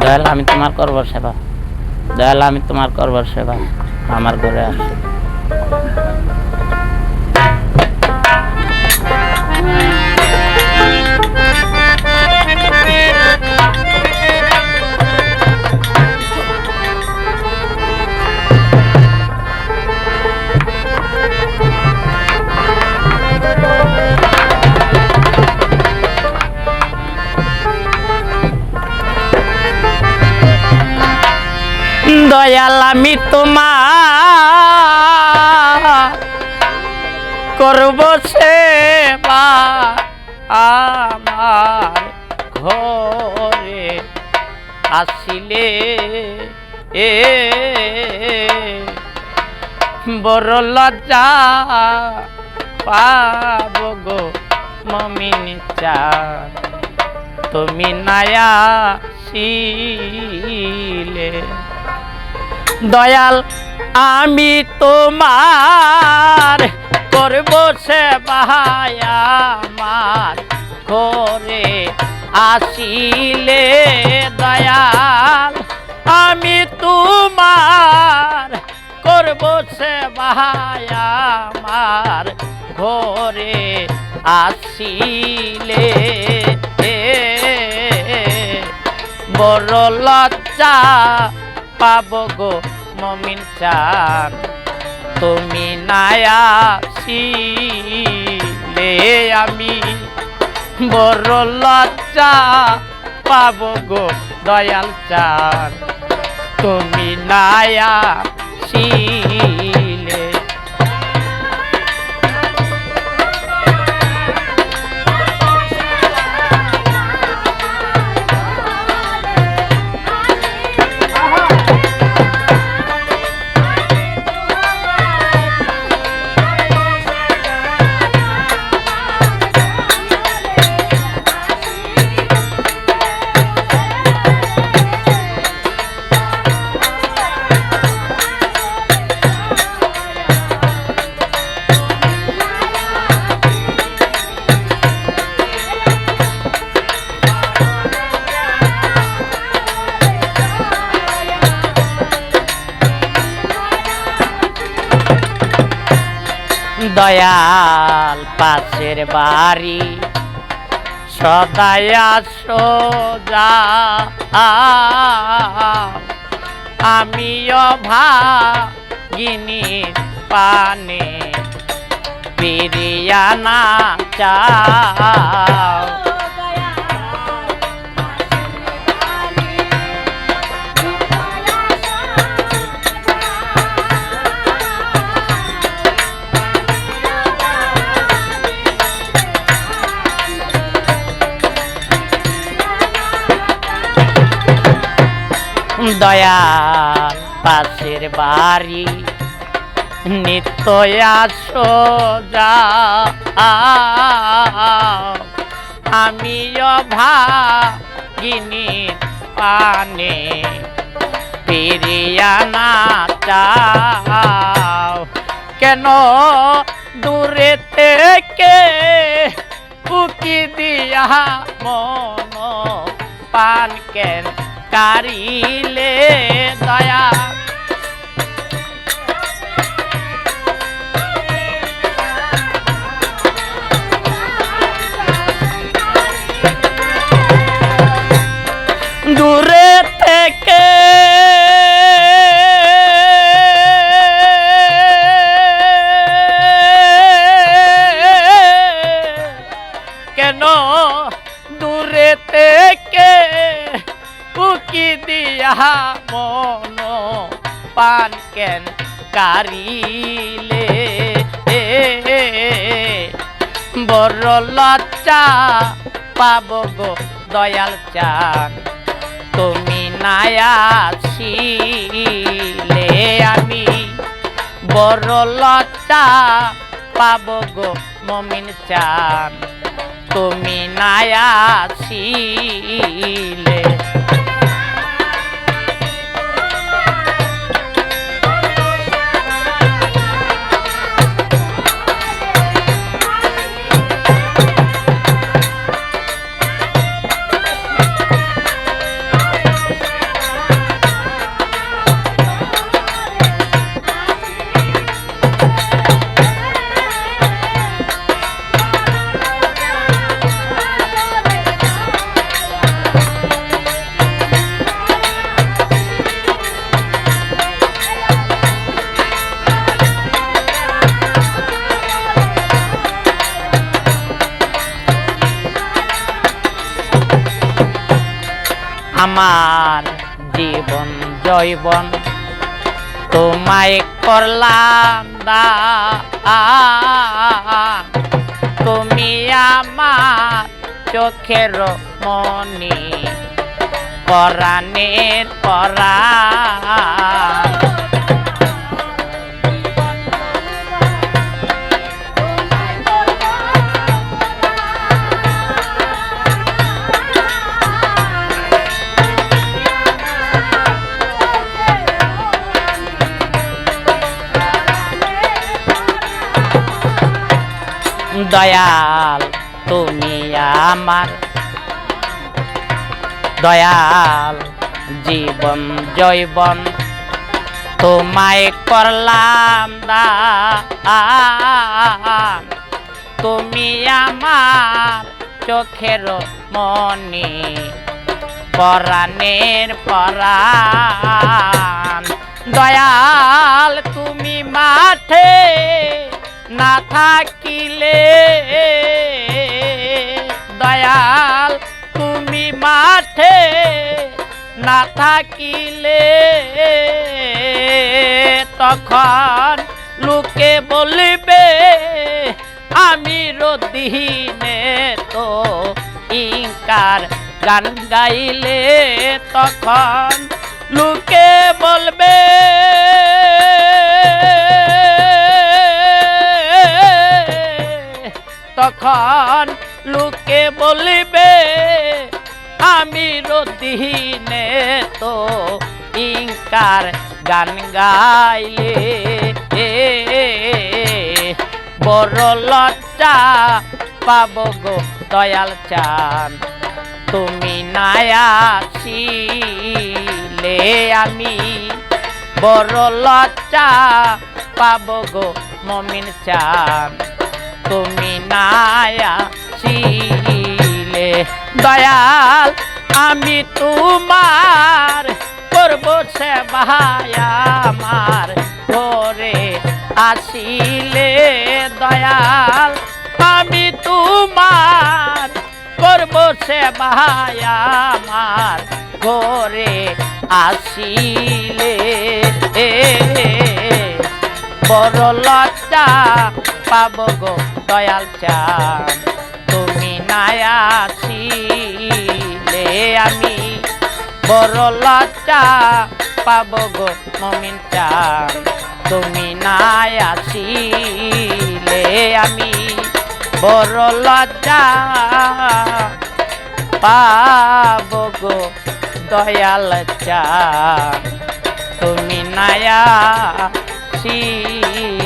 দয়াল আমি তোমার করব সেবা। দয়াল আমি তোমার করব সেবা। আমার ঘরে আসো। দয়াল আমি তোমার করব সেবা আমার ঘরে আসিলে এ বড় লজ্জা পাব গো মমিন চান তুমি নায়া শিলে দয়াল, আমি তোমার করব সেবায় আমার ঘরে। আসিলে দয়াল, আমি তোমার করব সেবায় আমার ঘরে। আসিলে বড় লজ্জা পাব গো মমিন চান। তুমি নায়া লে আমি। বড় লজ্জা পাব গো দয়াল চান। তুমি নায়া দয়াল পাশের বাড়ি। সদায়া সোজা আমিও অভাগিনি পানে পিরিয়ানা চাও দয়াল, পাশের বাড়ি নিত্যয়া সোজা আমিও ভাগিনী পানে পিরিয়ানা চাও। কেন দূরে থেকে উকি দিয়া মন পান কেন কারিলে দয়া। দূরে দিয়া মন পান কেন কারিলে। বড় লজ্জা পাব গো দয়াল চান। তুমি নায়াছিলে আমি। বড় লজ্জা পাব গো মমিন চান। তুমি নায়াছিলে আমার জীবন জৈবন তোমায় করলাম দা। তুমি আমার চোখের মনি। পরাণের পরাণ দয়াল, তুমি আমার। দয়াল, জীবন জৈবন, তোমায় করলাম দান। তুমি আমার চোখের মনি, পরাণের পরাণ। দয়াল, তুমি মাঠে না থাকিলে দয়াল তুমি মাঠে না থাকিলে। তখন লোকে বলিবে, আমি রদিনে তো ইঙ্কার গান গাইলে। তখন লোকে বলবে তখন লোকে বলিবে, আমি রদিনে তো ইঙ্কার গান গাইলে বড় লজ্জা পাব গো দয়াল চান। তুমি নায়াছিলে আমি, বড় লজ্জা পাব গো মমিন চান। তুমি নায়াছিলে দয়াল, আমি তোমার করব সেবায় আমার। ঘরে আসিলে দয়াল, আমি তোমার করব সেবায় আমার। ঘরে আসিলে বড় লজ্জা পাব গো। দয়াল চান। তুমি নায়াছিলে আমি। বড় লজ্জা পাব গো মমিন চান। তুমি নায়াছিলে আমি। বড় লজ্জা পাব গো দয়াল চান। তুমি নায়া ছিলে